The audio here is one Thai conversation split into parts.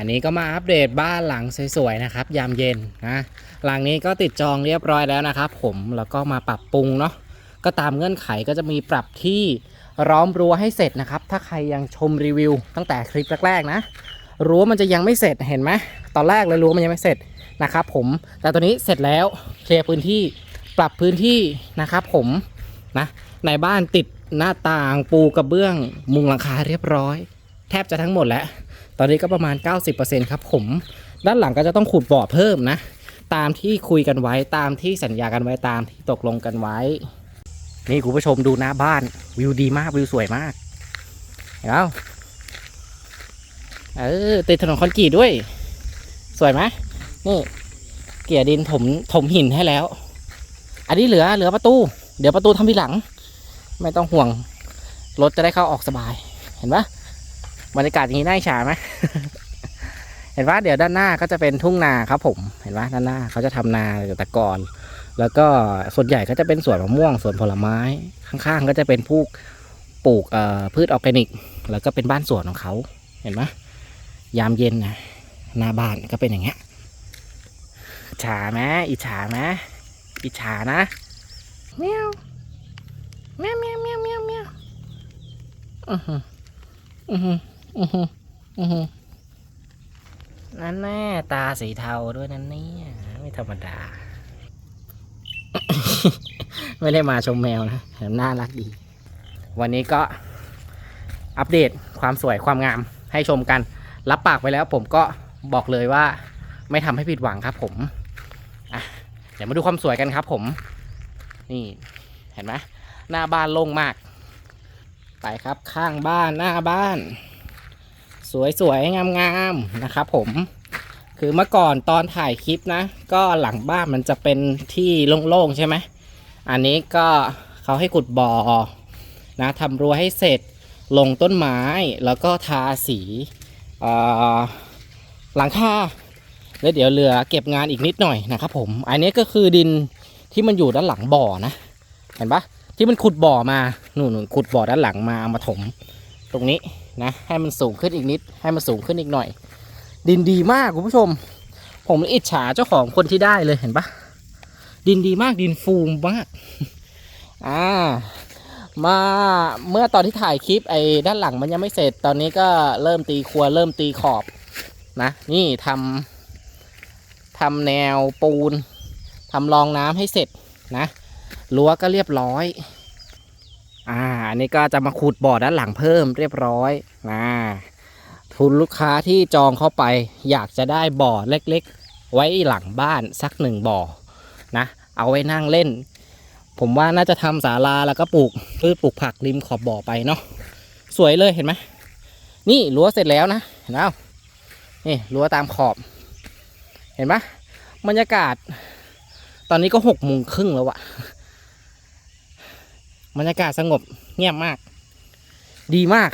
อันนี้ก็มาอัปเดตบ้านหลังสวยๆนะครับ ยามเย็นนะหลังนี้ก็ติดจองเรียบร้อยแล้วนะครับ ผมแล้วก็มาปรับปรุงเนาะก็ตามเงื่อนไขก็จะมีปรับที่ล้อมรั้วให้เสร็จนะครับ ถ้าใครยังชมรีวิว ตั้งแต่คลิปแรกๆนะรั้วมันจะยังไม่เสร็จเห็นไหมตอนแรกเลยรั้วมันยังไม่เสร็จนะครับ ผมแต่ตอนนี้เสร็จแล้วเคลียร์พื้นที่ปรับพื้นที่นะครับ ผมนะในบ้านติดหน้าต่างปูกระเบื้อง มุงหลังคาเรียบร้อย แทบจะทั้งหมดแล้ว ตอนนี้ก็ประมาณ 90%ครับผมด้านหลังก็จะต้องขุดบ่อเพิ่มนะ ตามที่คุยกันไว้ตามที่สัญญากันไว้ตามที่ตกลงกันไว้ นี่คุณผู้ชมดูหน้าบ้านวิวดีมากวิวสวยมากเห็นเปล่าเออติดถนนคอนกรีตด้วย สวยไหมนี่ เกี่ยดินถมถมหินให้แล้ว อันนี้เหลือเหลือประตู เดี๋ยวประตูทำทีหลัง ไม่ต้องห่วงรถจะได้เข้าออกสบาย เห็นปะ บรรยากาศอย่างนี้น่าอิจฉาไหม เห็นว่าเดี๋ยวด้านหน้าก็จะเป็นทุ่งนาครับผม เห็นว่าด้านหน้าเขาจะทำนาแต่ก่อน แล้วก็ส่วนใหญ่ก็จะเป็นสวนมะม่วงสวนผลไม้ ข้างๆ ก็จะเป็นพวกปลูกพืชออร์แกนิก แล้วก็เป็นบ้านสวนของเขา เห็นไหมยามเย็นนะหน้าบ้านก็เป็นอย่างเงี้ยอิจฉาไหมอิจฉาไหมอิจฉานะเมียวเมียวเมียวเมียวเมียวเมียวอือหืออือหื อือหืออือหือนั่นแน่ตาสีเทาด้วยนั่นเนี่ยไม่ธรรมดา ไม่ได้มาชมแมวนะแต่น่ารักดี วันนี้ก็อัปเดตความสวยความงามให้ชมกัน รับปากไปแล้วผมก็บอกเลยว่า ไม่ทำให้ผิดหวังครับผมอะเดี๋ยวมาดูความสวยกันครับผม นี่เห็นไหมหน้าบ้านโล่งมาก ไปครับข้างบ้านหน้าบ้าน สวยๆ งามๆ นะครับผม คือเมื่อก่อนตอนถ่ายคลิปนะ ก็หลังบ้านมันจะเป็นที่โล่งๆ ใช่ไหม อันนี้ก็เขาให้ขุดบ่อนะทำรั้วให้เสร็จลงต้นไม้แล้วก็ทาสีหลังคาแล้วเดี๋ยวเหลือเก็บงานอีกนิดหน่อยนะครับผม อันนี้ก็คือดินที่มันอยู่ด้านหลังบ่อนะ เห็นปะที่มันขุดบ่อมาหนูนนขุดบ่อด้านหลังมาเอามาถม ตรงนี้ นะให้มันสูงขึ้นอีกนิด ให้มันสูงขึ้นอีกหน่อย ดินดีมากคุณผู้ชม ผมอิจฉาเจ้าของคนที่ได้เลยเห็นปะดินดีมากดินฟูมมากอ่ามาเมื่อตอนที่ถ่ายคลิปไอ้ด้านหลังมันยังไม่เสร็จตอนนี้ก็เริ่มตีครัวเริ่มตีขอบนะนี่ทำทำแนวปูนทำรองน้ำให้เสร็จนะรั้วก็เรียบร้อย อ่าอันนี้ก็จะมาขุดบ่อด้านหลังเพิ่มเรียบร้อยนะทุนลูกค้าที่จองเข้าไป อยากจะได้บ่อเล็กๆ ไว้หลังบ้านสักหนึ่งบ่อนะเอาไว้นั่งเล่น ผมว่าน่าจะทำศาลาแล้วก็ปลูกพืชปลูกผักริมขอบบ่อไปเนาะสวยเลยเห็นไหมนี่รั้วเสร็จแล้วนะเห็นไหมนี่รั้วตามขอบ เห็นไหมบรรยากาศ ตอนนี้ก็หกโมงครึ่งแล้วอะ บรรยากาศสงบเงียบมาก ดีมาก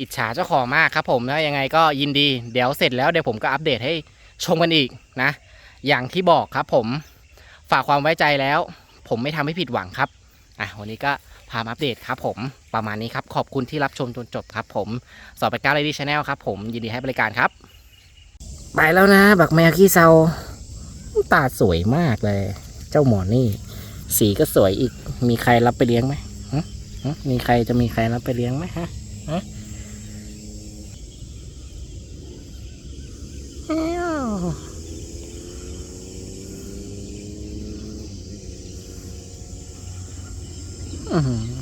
อิจฉาเจ้าของมากครับผมแล้วยังไงก็ยินดี เดี๋ยวเสร็จแล้วเดี๋ยวผมก็อัปเดตให้ชมกันอีกนะ อย่างที่บอกครับผมฝากความไว้ใจแล้ว ผมไม่ทำให้ผิดหวังครับอะวันนี้ก็พามาอัปเดตครับผมประมาณนี้ครับขอบคุณที่รับชมจนจบครับผมสอบไปก้าเลยดีชาแนลครับผมยินดีให้บริการครับ ไปแล้วนะ บักแมวขี้เซาตาสวยมากเลย เจ้าหมอนี่ สีก็สวยอีก มีใครรับไปเลี้ยงไหมมีใครจะมีใครรับไปเลี้ยงไหมฮะอือ